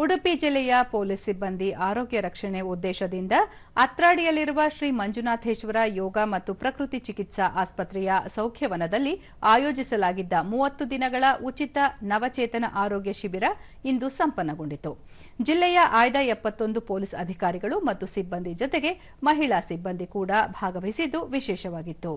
ಉಡುಪಿ ಜಿಲ್ಲೆಯ ಪೊಲೀಸ್ ಸಿಬ್ಬಂದಿ ಆರೋಗ್ಯ ರಕ್ಷಣೆ ಉದ್ದೇಶದಿಂದ ಅತ್ರಾಡಿಯಲ್ಲಿರುವ ಶ್ರೀ ಮಂಜುನಾಥೇಶ್ವರ ಯೋಗ ಮತ್ತು ಪ್ರಕೃತಿ ಚಿಕಿತ್ಸಾ ಆಸ್ಪತ್ರೆಯ ಸೌಖ್ಯವನದಲ್ಲಿ ಆಯೋಜಿಸಲಾಗಿದ್ದ ಮೂವತ್ತು ದಿನಗಳ ಉಚಿತ ನವಚೇತನ ಆರೋಗ್ಯ ಶಿಬಿರ ಇಂದು ಸಂಪನ್ನಗೊಂಡಿತು. ಜಿಲ್ಲೆಯ ಆಯ್ದ ಎಪ್ಪತ್ತೊಂದು ಪೊಲೀಸ್ ಅಧಿಕಾರಿಗಳು ಮತ್ತು ಸಿಬ್ಬಂದಿ ಜೊತೆಗೆ ಮಹಿಳಾ ಸಿಬ್ಬಂದಿ ಕೂಡ ಭಾಗವಹಿಸಿದ್ದು ವಿಶೇಷವಾಗಿತ್ತು.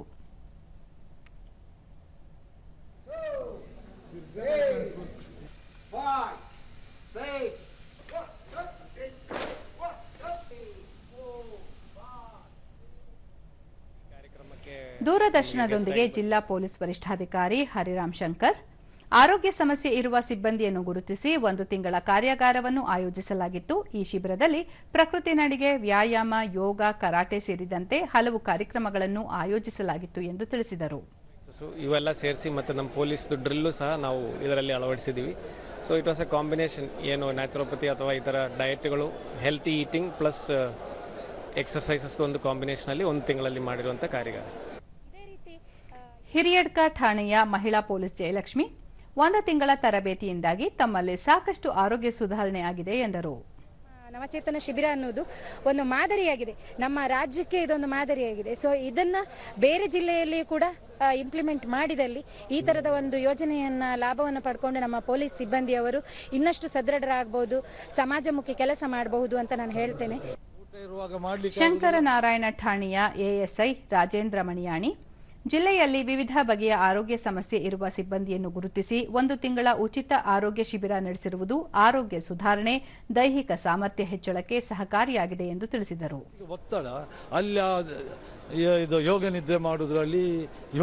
ದೂರದರ್ಶನದೊಂದಿಗೆ ಜಿಲ್ಲಾ ಪೊಲೀಸ್ ವರಿಷ್ಠಾಧಿಕಾರಿ ಹರಿರಾಮ್ ಶಂಕರ್ ಆರೋಗ್ಯ ಸಮಸ್ಯೆ ಇರುವ ಸಿಬ್ಬಂದಿಯನ್ನು ಗುರುತಿಸಿ ಒಂದು ತಿಂಗಳ ಕಾರ್ಯಾಗಾರವನ್ನು ಆಯೋಜಿಸಲಾಗಿತ್ತು. ಈ ಶಿಬಿರದಲ್ಲಿ ಪ್ರಕೃತಿ ನಡಿಗೆ ವ್ಯಾಯಾಮ ಯೋಗ ಕರಾಟೆ ಸೇರಿದಂತೆ ಹಲವು ಕಾರ್ಯಕ್ರಮಗಳನ್ನು ಆಯೋಜಿಸಲಾಗಿತ್ತು ಎಂದು ತಿಳಿಸಿದರು. ಸೊ ಇವೆಲ್ಲ ಸೇರಿಸಿ ಮತ್ತು ನಮ್ಮ ಪೊಲೀಸ್ದು ಡ್ರಿಲ್ಲು ಸಹ ನಾವು ಇದರಲ್ಲಿ ಅಳವಡಿಸಿದ್ದೀವಿ. So it was a combination ಏನು ನ್ಯಾಚುರೋಪತಿ ಅಥವಾ ಈ ಥರ ಡಯಟ್ಗಳು ಹೆಲ್ತಿ ಈಟಿಂಗ್ ಪ್ಲಸ್ ಎಕ್ಸರ್ಸೈಸಸ್ ಒಂದು ಕಾಂಬಿನೇಷನಲ್ಲಿ ಒಂದು ತಿಂಗಳಲ್ಲಿ ಮಾಡಿರುವಂಥ ಕಾರ್ಯಾಗಾರ. ಹಿರಿಯಡ್ಕ ಠಾಣೆಯ ಮಹಿಳಾ ಪೊಲೀಸ್ ಜಯಲಕ್ಷ್ಮಿ ಒಂದು ತಿಂಗಳ ತರಬೇತಿಯಿಂದಾಗಿ ತಮ್ಮಲ್ಲಿ ಸಾಕಷ್ಟು ಆರೋಗ್ಯ ಸುಧಾರಣೆ ಆಗಿದೆ ಎಂದರು. ನವಚೇತನ ಶಿಬಿರ ಅನ್ನೋದು ಒಂದು ಮಾದರಿಯಾಗಿದೆ. ನಮ್ಮ ರಾಜ್ಯಕ್ಕೆ ಇದೊಂದು ಮಾದರಿಯಾಗಿದೆ. ಸೊ ಇದನ್ನ ಬೇರೆ ಜಿಲ್ಲೆಯಲ್ಲಿ ಕೂಡ ಇಂಪ್ಲಿಮೆಂಟ್ ಮಾಡಿದಲ್ಲಿ ಈ ತರದ ಒಂದು ಯೋಜನೆಯನ್ನ ಲಾಭವನ್ನು ಪಡ್ಕೊಂಡು ನಮ್ಮ ಪೊಲೀಸ್ ಸಿಬ್ಬಂದಿಯವರು ಇನ್ನಷ್ಟು ಸದೃಢರಾಗಬಹುದು ಸಮಾಜಮುಖಿ ಕೆಲಸ ಮಾಡಬಹುದು ಅಂತ ನಾನು ಹೇಳ್ತೇನೆ. ಶಂಕರನಾರಾಯಣ ಠಾಣೆಯ ಎಎಸ್ಐ ರಾಜೇಂದ್ರ ಮಣಿಯಾಣಿ ಜಿಲ್ಲೆಯಲ್ಲಿ ವಿವಿಧ ಬಗೆಯ ಆರೋಗ್ಯ ಸಮಸ್ಯೆ ಇರುವ ಸಿಬ್ಬಂದಿಯನ್ನು ಗುರುತಿಸಿ ಒಂದು ತಿಂಗಳ ಉಚಿತ ಆರೋಗ್ಯ ಶಿಬಿರ ನಡೆಸಿರುವುದು ಆರೋಗ್ಯ ಸುಧಾರಣೆ ದೈಹಿಕ ಸಾಮರ್ಥ್ಯ ಹೆಚ್ಚಳಕ್ಕೆ ಸಹಕಾರಿಯಾಗಿದೆ ಎಂದು ತಿಳಿಸಿದರು. ಒತ್ತಡ ಅಲ್ಲಿ ಇದು ಯೋಗ ನಿದ್ರೆ ಮಾಡೋದ್ರಲ್ಲಿ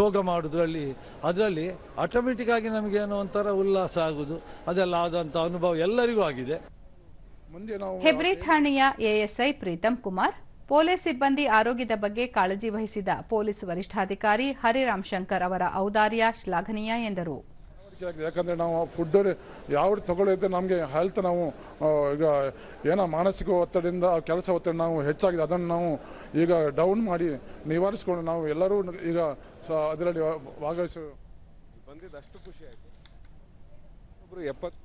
ಯೋಗ ಮಾಡೋದ್ರಲ್ಲಿ ಅದರಲ್ಲಿ ಆಟೋಮೆಟಿಕ್ ಆಗಿ ನಮಗೆ ಏನೋ ಒಂಥರ ಉಲ್ಲಾಸ ಆಗುವುದು ಅದೆಲ್ಲ ಆದಂಥ ಅನುಭವ ಎಲ್ಲರಿಗೂ ಆಗಿದೆ. ಮುಂದೆ ನಾವು ಹೆಬ್ರಿ ಠಾಣೆಯ ಎಎಸ್ಐ ಪ್ರೀತಂ ಕುಮಾರ್ ಪೊಲೀಸ್ ಸಿಬ್ಬಂದಿ ಆರೋಗ್ಯದ ಬಗ್ಗೆ ಕಾಳಜಿ ವಹಿಸಿದ ಪೊಲೀಸ್ ವರಿಷ್ಠಾಧಿಕಾರಿ ಹರಿರಾಮ್ ಶಂಕರ್ ಅವರ ಔದಾರ್ಯ ಶ್ಲಾಘನೀಯ ಎಂದರು. ಯಾಕಂದ್ರೆ ನಾವು ಫುಡ್ ಯಾವ ತಗೊಳ್ಳೋದು ನಮಗೆ ಹೆಲ್ತ್ ನಾವು ಈಗ ಏನೋ ಮಾನಸಿಕ ಒತ್ತಡದಿಂದ ಕೆಲಸ ಒತ್ತಡ ನಾವು ಹೆಚ್ಚಾಗಿದೆ ಅದನ್ನು ನಾವು ಈಗ ಡೌನ್ ಮಾಡಿ ನಿವಾರಿಸಿಕೊಂಡು ನಾವು ಎಲ್ಲರೂ ಈಗ ಸ- ಅದರಲ್ಲಿ ಭಾಗವಹಿಸ ಬಂದಿದ್ದು ಅಷ್ಟು ಖುಷಿ ಆಯಿತು ಒಬ್ಬರು ಎಪ್ಪತ್ತು